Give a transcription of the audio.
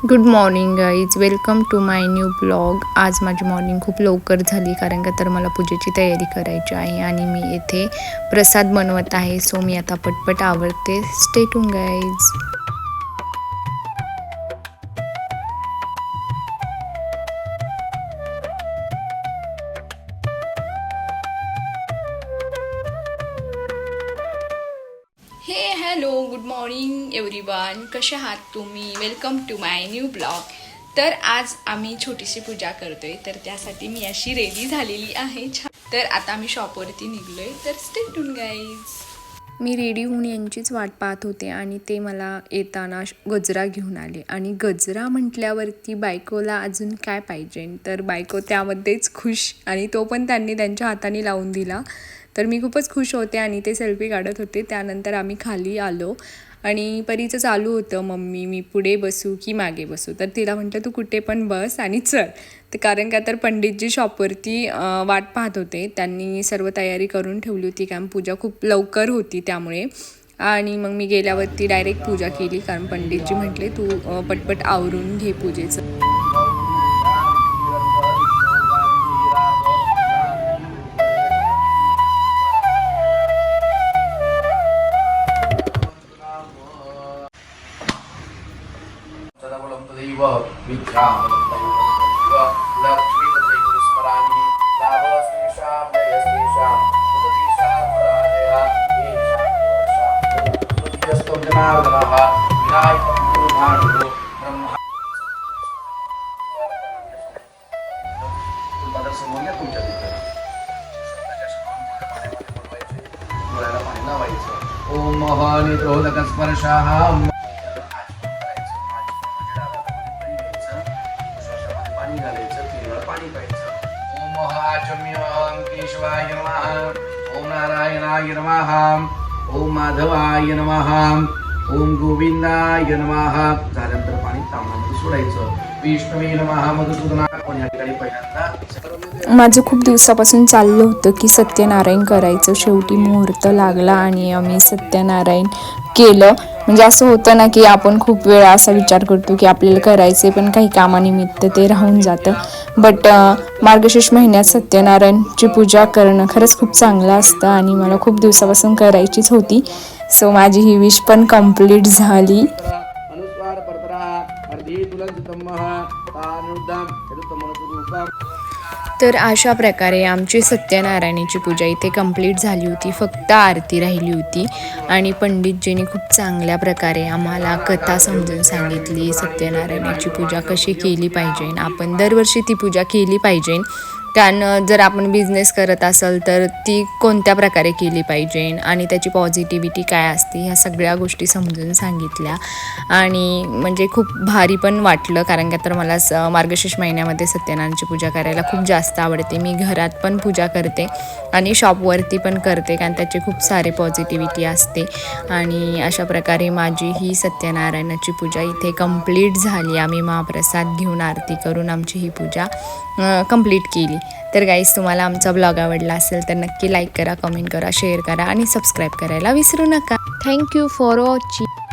Good morning guys welcome to my new blog आज माझी morning खूप लवकर झाली कारण का तर मला पूजेची तयारी करायची आहे आणि मी येथे प्रसाद बनवत आहे सो मी आता पटपट आवडते stay tuned guys hello good morning everyone. कसे आहात तुम्ही? Welcome to my new blog तर आज आम्ही छोटीशी पूजा करतोय तर त्यासाठी मी अशी रेडी झालेली आहे. छान तर आता आम्ही शॉपवरती निघलोय. तर स्टे टून गाईज मी रेडी होऊन यांचीच वाट पाहत होते आणि ते मला येताना गजरा घेऊन आले. आणि गजरा म्हटल्यावरती बायकोला अजून काय पाहिजे? तर बायको त्यामध्येच खुश आणि तो पण त्यांनी त्यांच्या हाताने लावून दिला. तर मी खूपच खुश होते आणि ते सेल्फी काढत होते. त्यानंतर आम्ही खाली आलो आणि परीचं चालू होतं मम्मी मी पुढे बसू की मागे बसू? तर तिला म्हटलं तू कुठे पण बस आणि चल. तर कारण का तर पंडितजी शॉपवरती वाट पाहत होते. त्यांनी सर्व तयारी करून ठेवली होती. कारण पूजा खूप लवकर होती त्यामुळे. आणि मग मी गेल्यावरती डायरेक्ट पूजा केली. कारण पंडितजी म्हटले तू पटपट आवरून घे पूजेचं. व तदैव व तदैव स्मरामि लाभस्तेषां जयस्तेषां मुदतीषां पराजया येषां जनार्दनः विनायकं ब्रह्मा तुमच्या तिथं ओम ओम केशवाय नमः। ओम नारायणाय नमः। ओम माधवाय नमः। ओम गोविंदाय नमः। झाल्यानंतर पाणी तामणामध्ये सोडायचं. विष्णवे नमः मधुसूदना आपण या ठिकाणी पहिल्यांदा? माझं खूप दिवसापासून चाललं होतं की सत्यनारायण करायचं. शेवटी मुहूर्त लागला आणि आम्ही सत्यनारायण केलं. म्हणजे असं होतं ना की आपण खूप वेळा असा विचार करतो की आपल्याला करायचे पण काही कामानिमित्त ते राहून जातं. बट मार्गशीर्ष महिन्यात सत्यनारायणची पूजा करणं खरंच खूप चांगलं असतं आणि मला खूप दिवसापासून करायचीच होती. सो माझी ही विश पण कंप्लीट झाली. अनुस्वार तर अशा प्रकारे आमची सत्यनारायणाची पूजा इथे कंप्लीट झाली होती. फक्त आरती राहिली होती. आणि पंडितजींनी खूप चांगल्या प्रकारे आम्हाला कथा समजून सांगितली. सत्यनारायणाची पूजा कशी केली पाहिजे. आपण दरवर्षी ती पूजा केली पाहिजे. कारण जर आपण बिझनेस करत असेल तर ती कोणत्या प्रकारे केली पाहिजे आणि त्याची पॉझिटिव्हिटी काय असते ह्या सगळ्या गोष्टी समजून सांगितल्या. आणि म्हणजे खूप भारी पण वाटलं कारण का तर मला स मार्गशीर्ष महिन्यामध्ये सत्यनारायणची पूजा करायला खूप जास्त आवडते. मी घरात पण पूजा करते आणि शॉपवरती पण करते कारण त्याचे खूप सारे पॉझिटिव्हिटी असते. आणि अशा प्रकारे माझी ही सत्यनारायणाची पूजा इथे कंप्लीट झाली. आम्ही महाप्रसाद घेऊन आरती करून आमची ही पूजा कंप्लीट केली तर गाईज तुम्हाला आमचा ब्लॉग आवडला असेल तर नक्की लाईक करा कमेंट करा शेअर करा आणि सबस्क्राईब करायला विसरू नका. Thank you for watching